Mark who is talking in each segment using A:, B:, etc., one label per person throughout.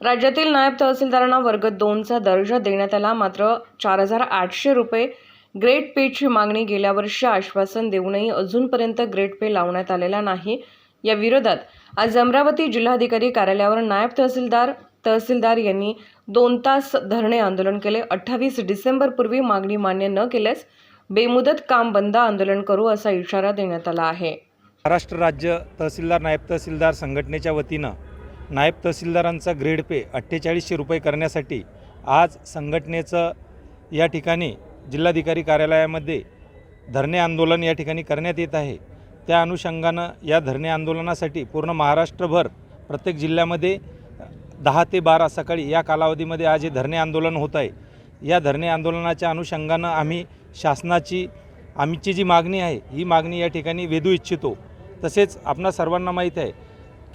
A: राज्यातील नायब तहसीलदारांना वर्ग दोनचा दर्जा देण्यात आला. मात्र चार हजार आठशे रुपये ग्रेड पेची मागणी गेल्या वर्षी आश्वासन देऊनही अजूनपर्यंत ग्रेड पे लावण्यात आलेला नाही. या विरोधात आज अमरावती जिल्हाधिकारी कार्यालयावर नायब तहसीलदार तहसीलदार यांनी दोन तास धरणे आंदोलन केले. अठ्ठावीस डिसेंबरपूर्वी मागणी मान्य न केल्यास बेमुदत काम बंद आंदोलन करू असा इशारा देण्यात आला आहे.
B: महाराष्ट्र राज्य तहसीलदार नायब तहसीलदार संघटनेच्या वतीनं नायब तहसीलदारांचा ग्रेड पे अठ्ठेचाळीसशे रुपये करण्यासाठी आज संघटनेचं या ठिकाणी जिल्हाधिकारी कार्यालयामध्ये धरणे आंदोलन या ठिकाणी करण्यात येत आहे. त्या अनुषंगानं या धरणे आंदोलनासाठी पूर्ण महाराष्ट्रभर प्रत्येक जिल्ह्यामध्ये दहा ते बारा सकाळी या कालावधीमध्ये आज हे धरणे आंदोलन होत आहे. या धरणे आंदोलनाच्या अनुषंगानं आम्ही शासनाची आमची जी मागणी आहे ही मागणी या ठिकाणी वेधू इच्छितो. तसेच आपणा सर्वांना माहीत आहे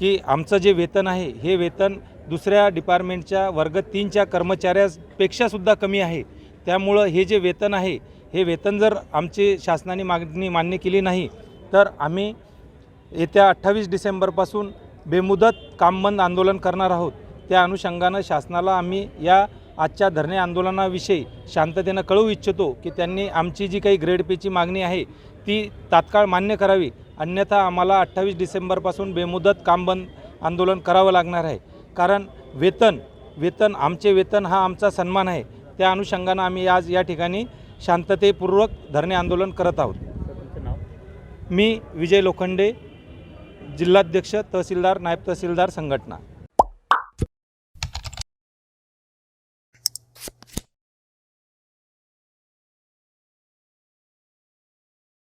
B: की आमचं जे वेतन आहे हे वेतन दुसऱ्या डिपार्टमेंटच्या वर्ग तीनच्या कर्मचाऱ्यापेक्षासुद्धा कमी आहे. त्यामुळं हे जे वेतन आहे हे वेतन जर आमची शासनाने मागणी मान्य केली नाही तर आम्ही येत्या अठ्ठावीस डिसेंबरपासून बेमुदत कामबंद आंदोलन करणार आहोत. त्या अनुषंगानं शासनाला आम्ही या आजच्या धरणे आंदोलनाविषयी शांततेनं कळवू इच्छितो की त्यांनी आमची जी काही ग्रेड पेची मागणी आहे ती तात्काळ मान्य करावी. अन्यथा आम्हाला अठ्ठावीस डिसेंबरपासून बेमुदत कामबंद आंदोलन करावं लागणार आहे. कारण वेतन वेतन आमचे वेतन हा आमचा सन्मान आहे. त्या अनुषंगानं आम्ही आज या ठिकाणी शांततेपूर्वक धरणे आंदोलन करत आहोत. मी विजय लोखंडे जिल्हाध्यक्ष तहसीलदार नायब तहसीलदार संघटना.